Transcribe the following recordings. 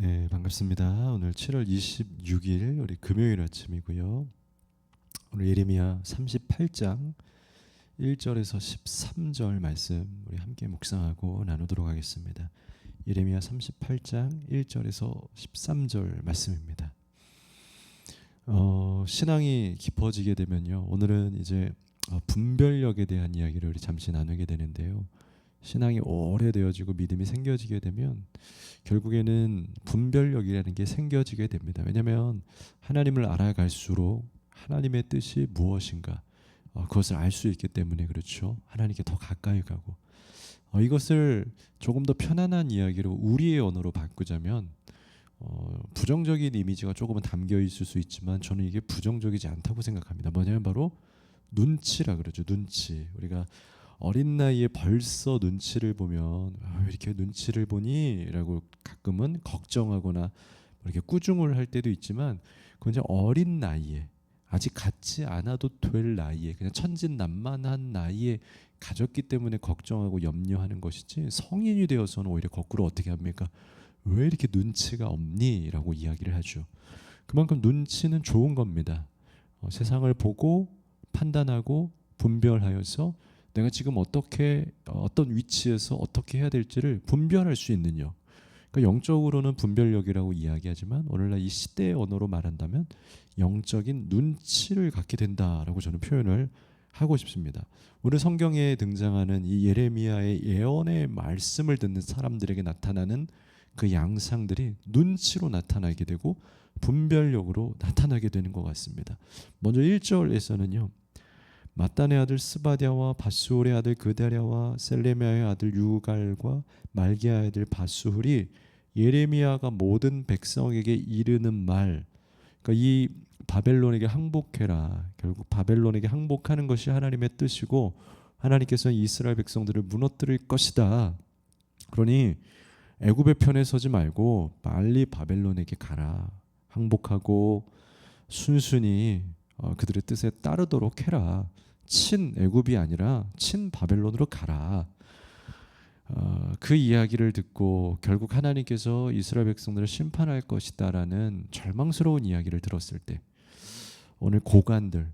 네, 반갑습니다. 오늘 7월 26일 우리 금요일 아침이고요. 오늘 예레미야 38장 1절에서 13절 말씀 우리 함께 묵상하고 나누도록 하겠습니다. 예레미야 38장 1절에서 13절 말씀입니다. 어, 신앙이 깊어지게 되면요. 오늘은 이제 어, 분별력에 대한 이야기를 우리 잠시 나누게 되는데요. 신앙이 오래되어지고 믿음이 생겨지게 되면 결국에는 분별력이라는 게 생겨지게 됩니다. 왜냐하면 하나님을 알아갈수록 하나님의 뜻이 무엇인가 어, 그것을 알 수 있기 때문에 그렇죠. 하나님께 더 가까이 가고 어, 이것을 조금 더 편안한 이야기로 우리의 언어로 바꾸자면 어, 부정적인 이미지가 조금은 담겨 있을 수 있지만 저는 이게 부정적이지 않다고 생각합니다. 뭐냐면 바로 눈치라 그러죠. 눈치. 우리가 어린 나이에 벌써 눈치를 보면 아, 왜 이렇게 눈치를 보니라고 가끔은 걱정하거나 이렇게 꾸중을 할 때도 있지만 그건 어린 나이에 아직 갖지 않아도 될 나이에 그냥 천진난만한 나이에 가졌기 때문에 걱정하고 염려하는 것이지 성인이 되어서는 오히려 거꾸로 어떻게 합니까? 왜 이렇게 눈치가 없니?라고 이야기를 하죠. 그만큼 눈치는 좋은 겁니다. 어, 세상을 보고 판단하고 분별하여서 내가 지금 어떻게 어떤 위치에서 어떻게 해야 될지를 분별할 수 있는 요 그러니까 영적으로는 분별력이라고 이야기하지만 오늘날 이 시대의 언어로 말한다면 영적인 눈치를 갖게 된다라고 저는 표현을 하고 싶습니다. 오늘 성경에 등장하는 이 예레미야의 예언의 말씀을 듣는 사람들에게 나타나는 그 양상들이 눈치로 나타나게 되고 분별력으로 나타나게 되는 것 같습니다. 먼저 1절에서는요. 마단의 아들 스바디아와 바수홀의 아들 그다랴와 셀레미아의 아들 유갈과 말기야의 아들 바수홀이 예레미야가 모든 백성에게 이르는 말 그러니까 이 바벨론에게 항복해라 결국 바벨론에게 항복하는 것이 하나님의 뜻이고 하나님께서 이스라엘 백성들을 무너뜨릴 것이다. 그러니 애굽의 편에 서지 말고 빨리 바벨론에게 가라. 항복하고 순순히 어, 그들의 뜻에 따르도록 해라 친 애굽이 아니라 친 바벨론으로 가라. 어, 그 이야기를 듣고 결국 하나님께서 이스라엘 백성들을 심판할 것이다라는 절망스러운 이야기를 들었을 때 오늘 고관들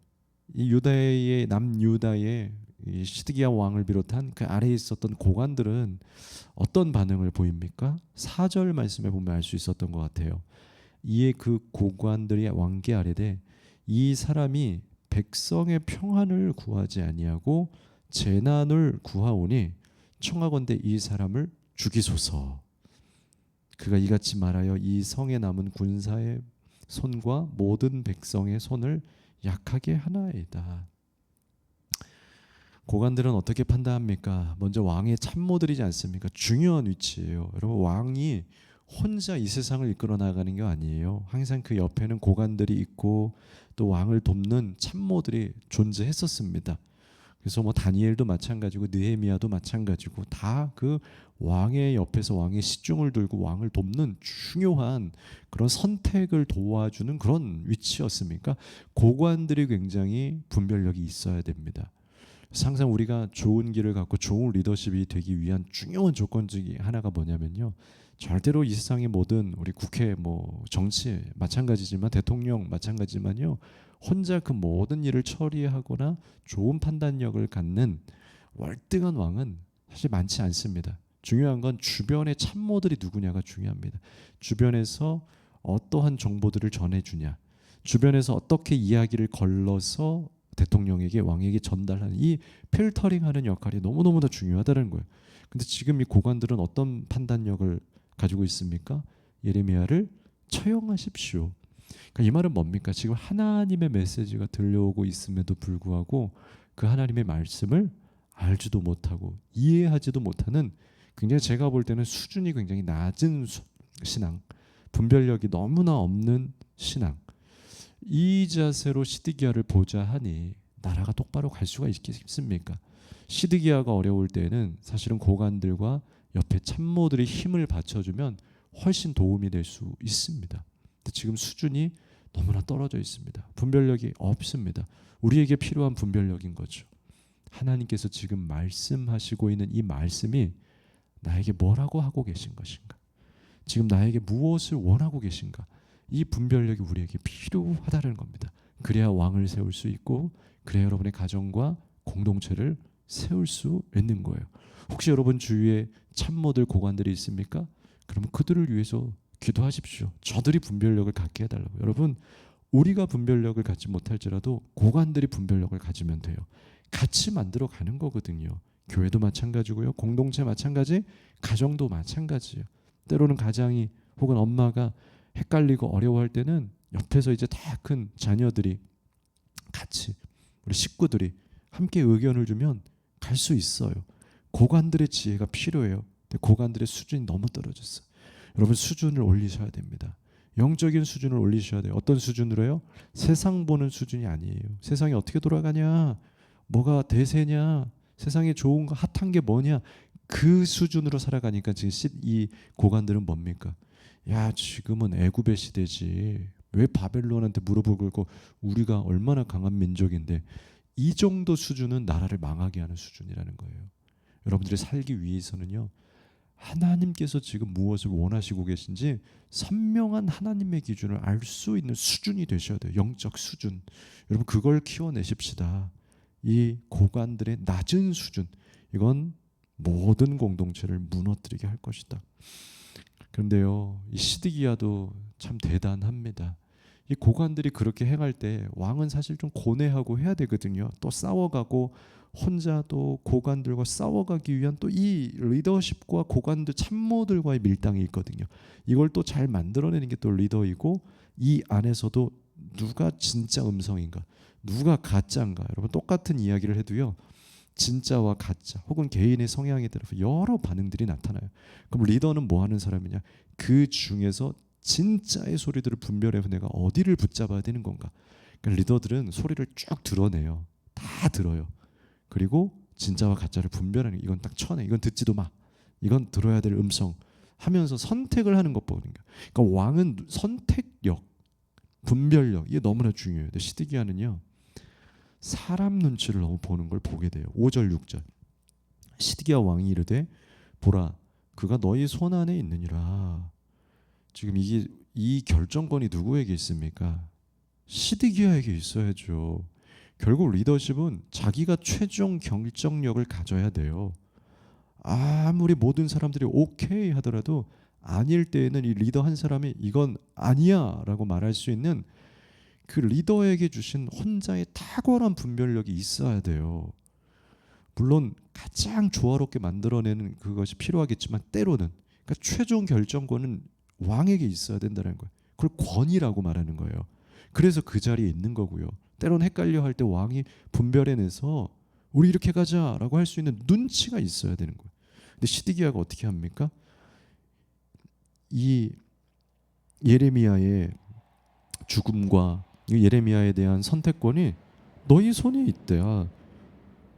이 유다의 남 유다의 이 시드기야 왕을 비롯한 그 아래에 있었던 고관들은 어떤 반응을 보입니까? 4절 말씀에 보면 알 수 있었던 것 같아요. 이에 그 고관들이 왕께 아래되 이 사람이 백성의 평안을 구하지 아니하고 재난을 구하오니 청하건대 이 사람을 죽이소서. 그가 이같이 말하여 이 성에 남은 군사의 손과 모든 백성의 손을 약하게 하나이다. 고관들은 어떻게 판단합니까? 먼저 왕의 참모들이지 않습니까? 중요한 위치예요. 여러분 왕이 혼자 이 세상을 이끌어 나가는 게 아니에요. 항상 그 옆에는 고관들이 있고 또 왕을 돕는 참모들이 존재했었습니다. 그래서 뭐 다니엘도 마찬가지고 느헤미야도 마찬가지고 다 그 왕의 옆에서 왕의 시중을 들고 왕을 돕는 중요한 그런 선택을 도와주는 그런 위치였습니까? 고관들이 굉장히 분별력이 있어야 됩니다. 항상 우리가 좋은 길을 갖고 좋은 리더십이 되기 위한 중요한 조건 중에 하나가 뭐냐면요. 절대로 이 세상의 모든 우리 국회 뭐 정치 마찬가지지만 대통령 마찬가지지만요. 혼자 그 모든 일을 처리하거나 좋은 판단력을 갖는 월등한 왕은 사실 많지 않습니다. 중요한 건 주변의 참모들이 누구냐가 중요합니다. 주변에서 어떠한 정보들을 전해주냐, 주변에서 어떻게 이야기를 걸러서 대통령에게 왕에게 전달하는 이 필터링하는 역할이 너무 너무 더 중요하다는 거예요. 근데 지금 이 고관들은 어떤 판단력을 가지고 있습니까? 예레미야를 처형하십시오. 그러니까 이 말은 뭡니까? 지금 하나님의 메시지가 들려오고 있음에도 불구하고 그 하나님의 말씀을 알지도 못하고 이해하지도 못하는 굉장히 제가 볼 때는 수준이 굉장히 낮은 신앙, 분별력이 너무나 없는 신앙. 이 자세로 시드기야를 보자 하니 나라가 똑바로 갈 수가 있겠습니까? 시드기야가 어려울 때는 사실은 고관들과 옆에 참모들이 힘을 받쳐주면 훨씬 도움이 될 수 있습니다. 근데 지금 수준이 너무나 떨어져 있습니다. 분별력이 없습니다. 우리에게 필요한 분별력인 거죠. 하나님께서 지금 말씀하시고 있는 이 말씀이 나에게 뭐라고 하고 계신 것인가? 지금 나에게 무엇을 원하고 계신가? 이 분별력이 우리에게 필요하다는 겁니다. 그래야 왕을 세울 수 있고 그래야 여러분의 가정과 공동체를 세울 수 있는 거예요. 혹시 여러분 주위에 참모들 고관들이 있습니까? 그러면 그들을 위해서 기도하십시오. 저들이 분별력을 갖게 해달라고. 여러분 우리가 분별력을 갖지 못할지라도 고관들이 분별력을 가지면 돼요. 같이 만들어 가는 거거든요. 교회도 마찬가지고요. 공동체 마찬가지, 가정도 마찬가지예요. 때로는 가장이 혹은 엄마가 헷갈리고 어려워할 때는 옆에서 이제 다 큰 자녀들이 같이 우리 식구들이 함께 의견을 주면 갈 수 있어요. 고관들의 지혜가 필요해요. 근데 고관들의 수준이 너무 떨어졌어요. 여러분 수준을 올리셔야 됩니다. 영적인 수준을 올리셔야 돼요. 어떤 수준으로요? 세상 보는 수준이 아니에요. 세상이 어떻게 돌아가냐? 뭐가 대세냐? 세상에 좋은 거 핫한 게 뭐냐? 그 수준으로 살아가니까 지금 이 고관들은 뭡니까? 야 지금은 애굽의 시대지. 왜 바벨론한테 꿇고 우리가 얼마나 강한 민족인데 이 정도 수준은 나라를 망하게 하는 수준이라는 거예요. 여러분들이 살기 위해서는요. 하나님께서 지금 무엇을 원하시고 계신지 선명한 하나님의 기준을 알 수 있는 수준이 되셔야 돼요. 영적 수준. 여러분 그걸 키워내십시다. 이 고관들의 낮은 수준. 이건 모든 공동체를 무너뜨리게 할 것이다. 그런데요, 이 시드기야도 참 대단합니다. 이 고관들이 그렇게 행할 때 왕은 사실 좀 고뇌하고 해야 되거든요. 또 싸워가고 혼자 또 고관들과 싸워가기 위한 또 이 리더십과 고관들 참모들과의 밀당이 있거든요. 이걸 또 잘 만들어내는 게 또 리더이고 이 안에서도 누가 진짜 음성인가, 누가 가짜인가, 여러분 똑같은 이야기를 해도요. 진짜와 가짜 혹은 개인의 성향에 따라서 여러 반응들이 나타나요. 그럼 리더는 뭐 하는 사람이냐? 그 중에서 진짜의 소리들을 분별해서 내가 어디를 붙잡아야 되는 건가? 그러니까 리더들은 소리를 쭉 드러내요. 다 들어요. 그리고 진짜와 가짜를 분별하는 이건 딱 쳐내. 이건 듣지도 마. 이건 들어야 될 음성 하면서 선택을 하는 것 보는 거야. 그러니까 왕은 선택력, 분별력 이게 너무나 중요해요. 근데 시드기야는요. 사람 눈치를 너무 보는 걸 보게 돼요. 5절 6절. 시드기야 왕이 이르되 보라 그가 너희 손 안에 있느니라. 지금 이게 이 결정권이 누구에게 있습니까? 시드기야에게 있어야죠. 결국 리더십은 자기가 최종 결정력을 가져야 돼요. 아무리 모든 사람들이 오케이 하더라도 아닐 때에는 이 리더 한 사람이 이건 아니야 라고 말할 수 있는 그 리더에게 주신 혼자의 탁월한 분별력이 있어야 돼요. 물론 가장 조화롭게 만들어내는 그것이 필요하겠지만 때로는 그러니까 최종 결정권은 왕에게 있어야 된다는 거예요. 그걸 권위라고 말하는 거예요. 그래서 그 자리에 있는 거고요. 때로는 헷갈려 할 때 왕이 분별해내서 우리 이렇게 가자라고 할 수 있는 눈치가 있어야 되는 거예요. 근데 시드기야가 어떻게 합니까? 이 예레미야의 죽음과 예레미야에 대한 선택권이 너희 손에 있대야.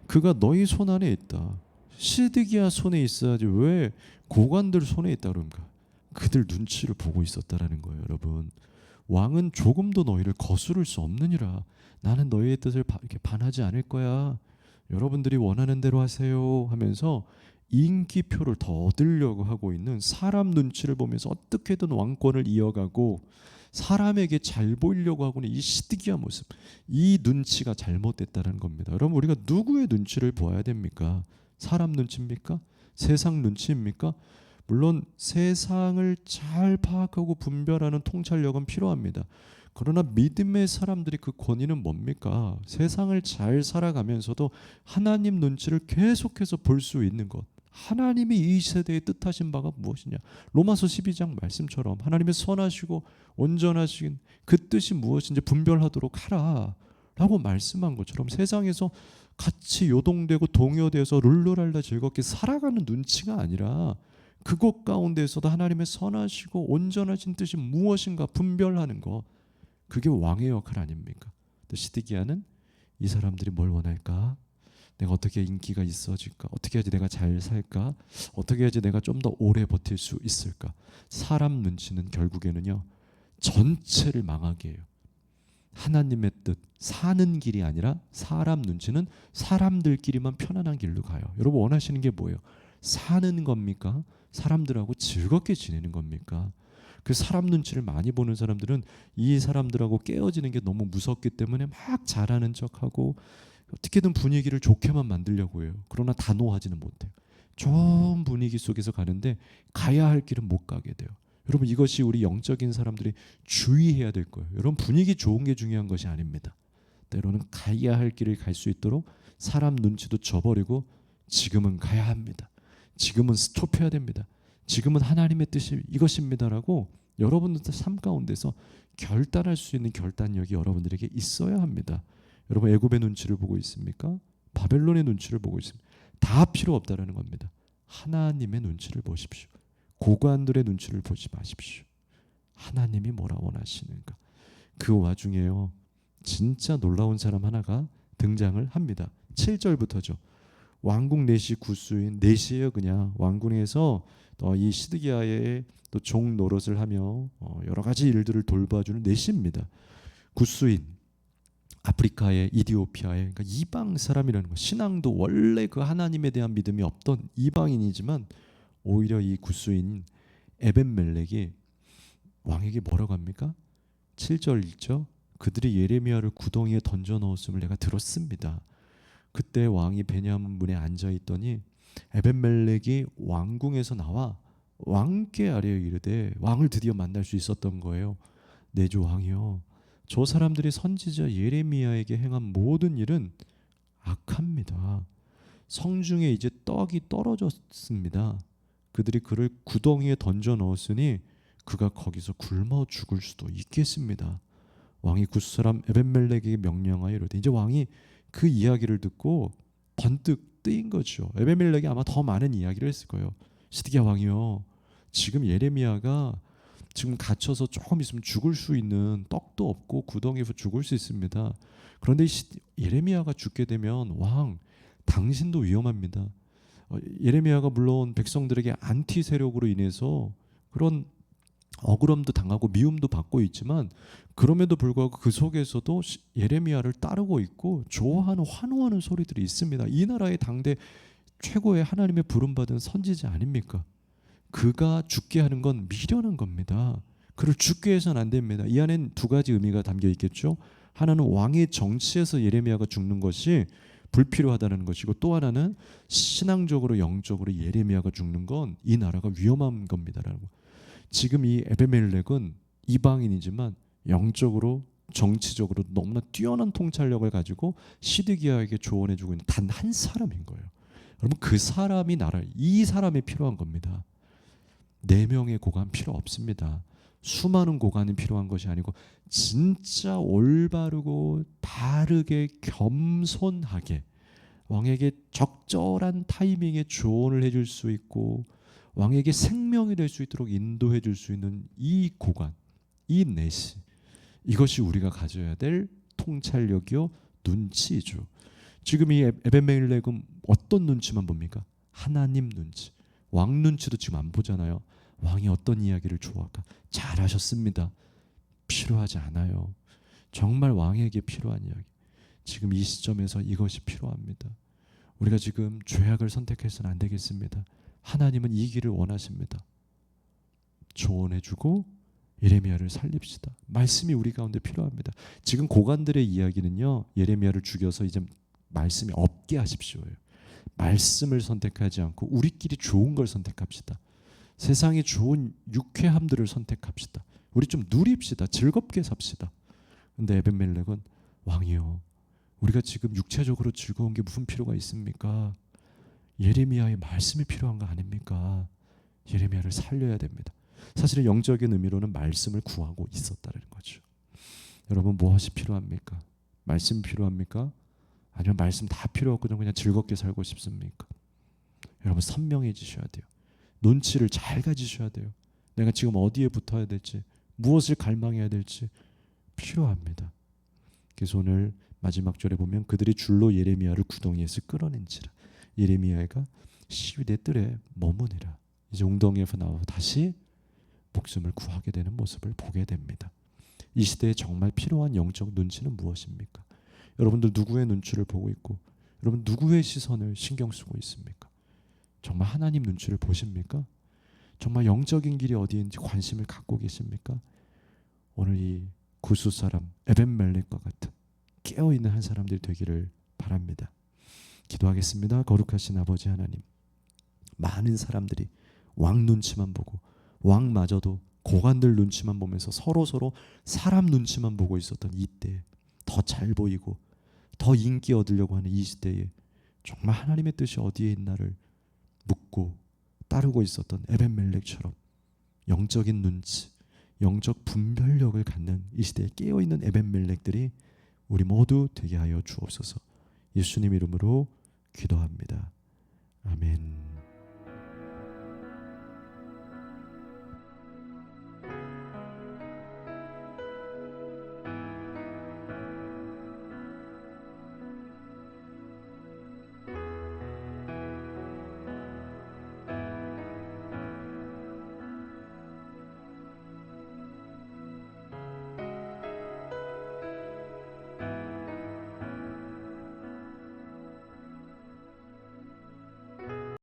그가 너희 손 안에 있다. 시드기야 손에 있어야지 왜 고관들 손에 있다 그런가? 그들 눈치를 보고 있었다라는 거예요, 여러분. 왕은 조금도 너희를 거스를 수 없느니라. 나는 너희의 뜻을 이렇게 반하지 않을 거야. 여러분들이 원하는 대로 하세요 하면서 인기표를 더 얻으려고 하고 있는 사람 눈치를 보면서 어떻게든 왕권을 이어가고 사람에게 잘 보이려고 하고는 이 시드기야 모습, 이 눈치가 잘못됐다는 겁니다. 여러분 우리가 누구의 눈치를 보아야 됩니까? 사람 눈치입니까? 세상 눈치입니까? 물론 세상을 잘 파악하고 분별하는 통찰력은 필요합니다. 그러나 믿음의 사람들이 그 권위는 뭡니까? 세상을 잘 살아가면서도 하나님 눈치를 계속해서 볼 수 있는 것. 하나님이 이 세대에 뜻하신 바가 무엇이냐? 로마서 12장 말씀처럼 하나님의 선하시고 온전하신 그 뜻이 무엇인지 분별하도록 하라. 라고 말씀한 것처럼 세상에서 같이 요동되고 동요돼서 룰루랄라 즐겁게 살아가는 눈치가 아니라 그곳 가운데에서도 하나님의 선하시고 온전하신 뜻이 무엇인가 분별하는 것 그게 왕의 역할 아닙니까? 시드기야는 이 사람들이 뭘 원할까? 내가 어떻게 인기가 있어질까? 어떻게 해야지 내가 잘 살까? 어떻게 해야지 내가 좀 더 오래 버틸 수 있을까? 사람 눈치는 결국에는요 전체를 망하게 해요. 하나님의 뜻 사는 길이 아니라 사람 눈치는 사람들끼리만 편안한 길로 가요. 여러분 원하시는 게 뭐예요? 사는 겁니까? 사람들하고 즐겁게 지내는 겁니까? 그 사람 눈치를 많이 보는 사람들은 이 사람들하고 깨어지는 게 너무 무섭기 때문에 막 잘하는 척하고 어떻게든 분위기를 좋게만 만들려고 해요. 그러나 단호하지는 못해요. 좋은 분위기 속에서 가는데 가야 할 길은 못 가게 돼요. 여러분 이것이 우리 영적인 사람들이 주의해야 될 거예요. 여러분 분위기 좋은 게 중요한 것이 아닙니다. 때로는 가야 할 길을 갈 수 있도록 사람 눈치도 저버리고 지금은 가야 합니다. 지금은 스톱해야 됩니다. 지금은 하나님의 뜻이 이것입니다라고 여러분들 삶 가운데서 결단할 수 있는 결단력이 여러분들에게 있어야 합니다. 여러분 애굽의 눈치를 보고 있습니까? 바벨론의 눈치를 보고 있습니다. 다 필요 없다라는 겁니다. 하나님의 눈치를 보십시오. 고관들의 눈치를 보지 마십시오. 하나님이 뭐라 원하시는가? 그 와중에요. 진짜 놀라운 사람 하나가 등장을 합니다. 7절부터죠. 왕궁 내시 구수인 내시예요 그냥 왕궁에서 어, 이 시드기야의 또 종 노릇을 하며 어, 여러 가지 일들을 돌봐주는 내시입니다. 구수인 아프리카의 이디오피아의 그러니까 이방 사람이라는 거 신앙도 원래 그 하나님에 대한 믿음이 없던 이방인이지만 오히려 이 구수인 에벤멜렉이 왕에게 뭐라고 합니까? 7절 있죠. 그들이 예레미야를 구덩이에 던져 넣었음을 내가 들었습니다. 그때 왕이 베냐민 문에 앉아 있더니 에벤멜렉이 왕궁에서 나와 왕께 아래에 이르되 왕을 드디어 만날 수 있었던 거예요. 내주 왕이요. 저 사람들이 선지자 예레미야에게 행한 모든 일은 악합니다. 성중에 이제 떡이 떨어졌습니다. 그들이 그를 구덩이에 던져 넣었으니 그가 거기서 굶어 죽을 수도 있겠습니다. 왕이 구사람 에벤멜렉에게 명령하여 이르되 이제 왕이 그 이야기를 듣고 번뜩 뜨인 거죠. 에벤멜렉이 아마 더 많은 이야기를 했을 거예요. 시드기야 왕이요. 지금 예레미야가 지금 갇혀서 조금 있으면 죽을 수 있는 떡도 없고 구덩이에서 죽을 수 있습니다. 그런데 예레미야가 죽게 되면 왕 당신도 위험합니다. 어, 예레미야가 물론 백성들에게 안티 세력으로 인해서 그런 억울함도 당하고 미움도 받고 있지만 그럼에도 불구하고 그 속에서도 예레미야를 따르고 있고 좋아하는 환호하는 소리들이 있습니다. 이 나라의 당대 최고의 하나님의 부름받은 선지자 아닙니까? 그가 죽게 하는 건 미련한 겁니다. 그를 죽게 해서는 안 됩니다. 이 안엔 두 가지 의미가 담겨 있겠죠. 하나는 왕의 정치에서 예레미야가 죽는 것이 불필요하다는 것이고 또 하나는 신앙적으로 영적으로 예레미야가 죽는 건 이 나라가 위험한 겁니다라는 거. 지금 이 에베멜렉은 이방인이지만 영적으로 정치적으로 너무나 뛰어난 통찰력을 가지고 시드기야에게 조언해주고 있는 단 한 사람인 거예요. 여러분 그 사람이 나라 이 사람이 필요한 겁니다. 네 명의 고관 필요 없습니다. 수많은 고관이 필요한 것이 아니고 진짜 올바르고 바르게 겸손하게 왕에게 적절한 타이밍에 조언을 해줄 수 있고 왕에게 생명이 될 수 있도록 인도해 줄 수 있는 이 고관, 이 내시 이것이 우리가 가져야 될 통찰력이요 눈치죠. 지금 이 에벤멜렉은 어떤 눈치만 봅니까? 하나님 눈치. 왕 눈치도 지금 안 보잖아요. 왕이 어떤 이야기를 좋아할까? 잘하셨습니다. 필요하지 않아요. 정말 왕에게 필요한 이야기. 지금 이 시점에서 이것이 필요합니다. 우리가 지금 죄악을 선택해서는 안 되겠습니다. 하나님은 이 길을 원하십니다. 조언해주고 예레미야를 살립시다. 말씀이 우리 가운데 필요합니다. 지금 고관들의 이야기는요 예레미야를 죽여서 이제 말씀이 없게 하십시오예요. 말씀을 선택하지 않고 우리끼리 좋은 걸 선택합시다. 세상에 좋은 유쾌함들을 선택합시다. 우리 좀 누립시다. 즐겁게 삽시다. 근데 에벤멜렉은 왕이요. 우리가 지금 육체적으로 즐거운 게 무슨 필요가 있습니까? 예레미야의 말씀이 필요한 거 아닙니까? 예레미야를 살려야 됩니다. 사실은 영적인 의미로는 말씀을 구하고 있었다는 거죠. 여러분 무엇이 필요합니까? 말씀 필요합니까? 아니면 말씀 다 필요 없고 그냥 즐겁게 살고 싶습니까? 여러분 선명해지셔야 돼요. 눈치를 잘 가지셔야 돼요. 내가 지금 어디에 붙어야 될지, 무엇을 갈망해야 될지 필요합니다. 그래서 오늘 마지막 절에 보면 그들이 줄로 예레미야를 구덩이에서 끌어낸지라. 예레미야가 시위대 뜰에 머무니라. 이제 웅덩이에서 나와 다시 목숨을 구하게 되는 모습을 보게 됩니다. 이 시대에 정말 필요한 영적 눈치는 무엇입니까? 여러분들 누구의 눈치를 보고 있고 여러분 누구의 시선을 신경 쓰고 있습니까? 정말 하나님 눈치를 보십니까? 정말 영적인 길이 어디인지 관심을 갖고 계십니까? 오늘 이 구수 사람 에벤멜렉과 같은 깨어 있는 한 사람들 되기를 바랍니다. 기도하겠습니다. 거룩하신 아버지 하나님. 많은 사람들이 왕 눈치만 보고 왕마저도 고관들 눈치만 보면서 서로 서로 사람 눈치만 보고 있었던 이때 더 잘 보이고 더 인기 얻으려고 하는 이 시대에 정말 하나님의 뜻이 어디에 있나를 묻고 따르고 있었던 에벤멜렉처럼 영적인 눈치, 영적 분별력을 갖는 이 시대에 깨어 있는 에벤멜렉들이 우리 모두 되게 하여 주옵소서. 예수님 이름으로 기도합니다.